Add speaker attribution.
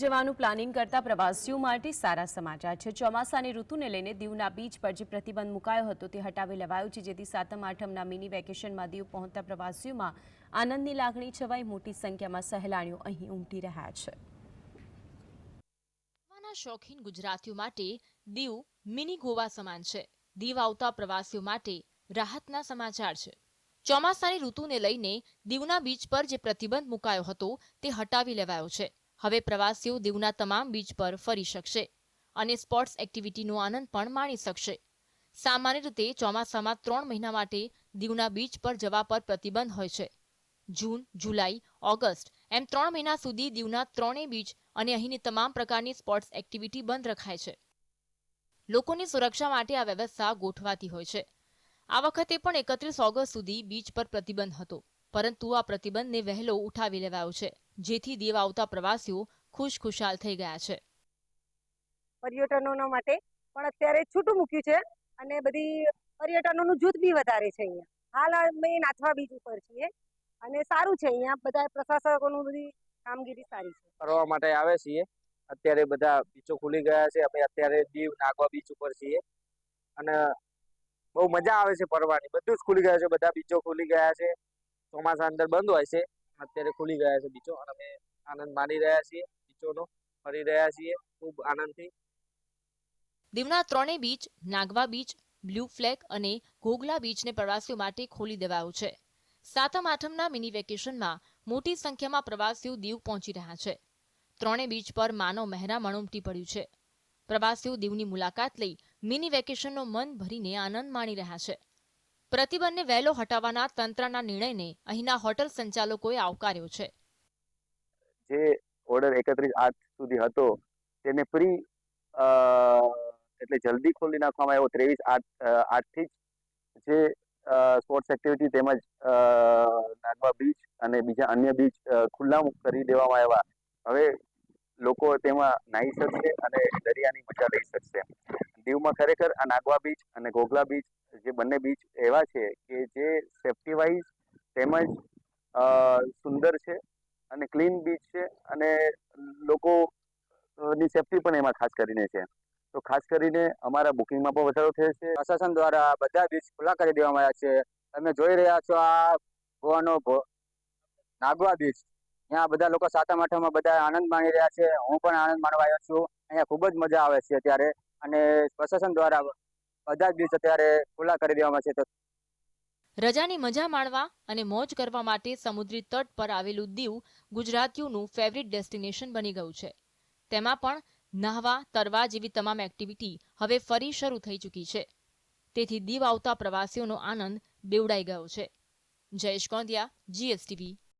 Speaker 1: જવાનું પ્લાનિંગ કરતા પ્રવાસીઓ માટે સારા સમાચાર છે. ચોમાસાની ઋતુને લઈને દીવના બીચ પર જે પ્રતિબંધ મુકાયો હતો તે હટાવી લેવાયો છે, જેથી સાતમ આઠમના મિની વેકેશનમાં દીવ પહોંચતા પ્રવાસીઓમાં આનંદની લાગણી છવાઈ, મોટી સંખ્યામાં સહેલાણીઓ અહીં ઉમટી રહ્યા છે.
Speaker 2: શોખીન ગુજરાતીઓ માટે દીવ મિની ગોવા સમાન છે. દીવ આવતા પ્રવાસીઓ માટે રાહતના સમાચાર છે. ચોમાસાની ઋતુને લઈને દીવના બીચ પર જે પ્રતિબંધ મુકાયો હતો તે હટાવી લેવાયો છે. હવે પ્રવાસીઓ દીવના તમામ બીચ પર ફરી શકશે અને સ્પોર્ટ્સ એક્ટિવિટીનો આનંદ પણ માણી શકશે. સામાન્ય રીતે ચોમાસામાં ત્રણ મહિના માટે દીવના બીચ પર જવા પર પ્રતિબંધ હોય છે. જૂન, જુલાઈ, ઓગસ્ટ એમ ત્રણ મહિના સુધી દીવના ત્રણેય બીચ અને અહીંની તમામ પ્રકારની સ્પોર્ટ્સ એક્ટિવિટી બંધ રખાય છે. લોકોની સુરક્ષા માટે આ વ્યવસ્થા ગોઠવાતી હોય છે. આ વખતે પણ એકત્રીસ ઓગસ્ટ સુધી બીચ પર પ્રતિબંધ હતો. પરંતુ આ પ્રતિબંધને વહેલો ઉઠાવી લેવાયો છે જેથી દીવ આવતા પ્રવાસીઓ ખુશખુશાલ થઈ ગયા છે.
Speaker 3: પર્યટનો માટે પણ અત્યારે છૂટું મૂક્યું છે અને બધી પર્યટનોનું જૂથ બી વધારે છે અહીંયા. હાલ અમે નાથવા બીચ ઉપર છીએ અને સારું છે અહીંયા બધા પ્રશાસકોનું બધી કામગીરી સારી છે.
Speaker 4: ફરવા માટે આવે છીએ. અત્યારે બધા બીચો ખુલી ગયા છે અમે અત્યારે દીવ નાગવા બીચ ઉપર છીએ. અને બહુ મજા આવે છે ફરવાની. બધું જ ખુલી ગયા છે બધા બીચો ખુલી ગયા છે. ચોમાસા અંદર બંધ હોય છે. અત્યારે ખુલી ગયા છે બીચો અને અમે આનંદ માણી રહ્યા છીએ. બીચોનો ફરી રહ્યા છીએ. ખૂબ આનંદથી.
Speaker 2: દીવના ત્રણેય beach, Nagoa beach, blue flag અને ઘોઘલા બીચને પ્રવાસીઓ માટે ખોલી દેવાયો છે. સાતમ, આઠમના મિની વેકેશનમાં મોટી સંખ્યામાં પ્રવાસીઓ દીવ પહોંચી રહ્યા છે. ત્રણેય બીચ પર માનવ મહેરામણ ઉમટી પડ્યું છે. પ્રવાસીઓ દીવની મુલાકાત લઈ મિની વેકેશનનો મન ભરીને આનંદ માણી રહ્યા છે. પ્રતિબંધને વહેલો હટાવવાના તંત્રના નિર્ણયને અહીંના હોટલ સંચાલકોએ આવકાર્યો છે.
Speaker 5: જે ઓર્ડર એકત્રીસ આઠ સુધી હતો, તેને પ્રી એટલે જલ્દી ખોલી નાખવામાં આવ્યો. ત્રેવીસ આઠ આઠથી જ જે સ્પોર્ટ્સ એક્ટિવિટી તેમજ નાગવા બીચ અને બીજા અન્ય બીચ ખુલ્લા કરી દેવામાં આવ્યા. હવે લોકો તેમાં નાહી શકશે અને દરિયાની મજા લઈ શકશે. દીવમાં ખરેખર આ નાગવા બીચ અને ઘોઘલા બીચ બંને બીચ એવા છે કે જે સેફટી વાઇઝ તેમજ સુંદર છે અને ક્લીન બીચ છે અને લોકો ની સેફટી પણ એમાં ખાસ કરીને છે. તો ખાસ કરીને અમારા બુકિંગમાં પણ વધારો થયો છે.
Speaker 4: પ્રશાસન દ્વારા બધા બીચ ખુલ્લા કરી દેવામાં આવ્યા છે. તમે જોઈ રહ્યા છો આ ગોવાનો નાગવા બીચ ત્યાં બધા લોકો સાતમ આઠમમાં બધા આનંદ માણી રહ્યા છે. હું પણ આનંદ માણવા આવ્યો છું. અહીંયા ખૂબ જ મજા આવે છે અત્યારે. અને પ્રશાસન દ્વારા બધા જ અત્યારે ખુલ્લા કરી દેવામાં છે. તો
Speaker 2: રજાની મજા માણવા અને મોજ કરવા માટે સમુદ્રી તટ પર આવેલું દીવ ગુજરાતીઓનું ફેવરિટ ડેસ્ટિનેશન બની ગયું છે. તેમાં પણ નાહવા, તરવા જેવી તમામ એક્ટિવિટી હવે ફરી શરૂ થઈ ચૂકી છે. તેથી દીવ આવતા પ્રવાસીઓનો આનંદ બેવડાઈ ગયો છે. જયેશ કોંધિયા જીએસટીવી